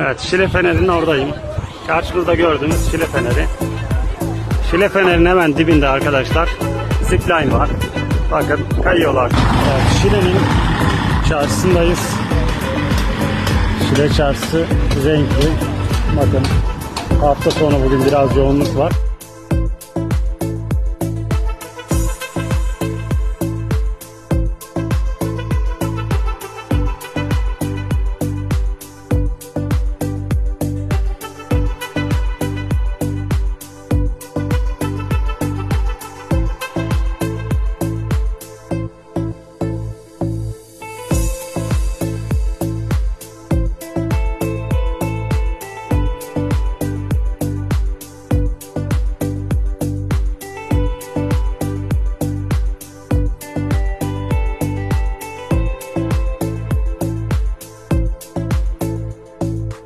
Evet Şile Feneri'nin oradayım. Karşınızda gördüğünüz Şile Feneri. Şile Feneri'nin hemen dibinde arkadaşlar zipline var. Bakın kayıyorlar. Evet, Şile'nin çarşısındayız. Şile çarşısı renkli. Bakın hafta sonu bugün biraz yoğunluk var.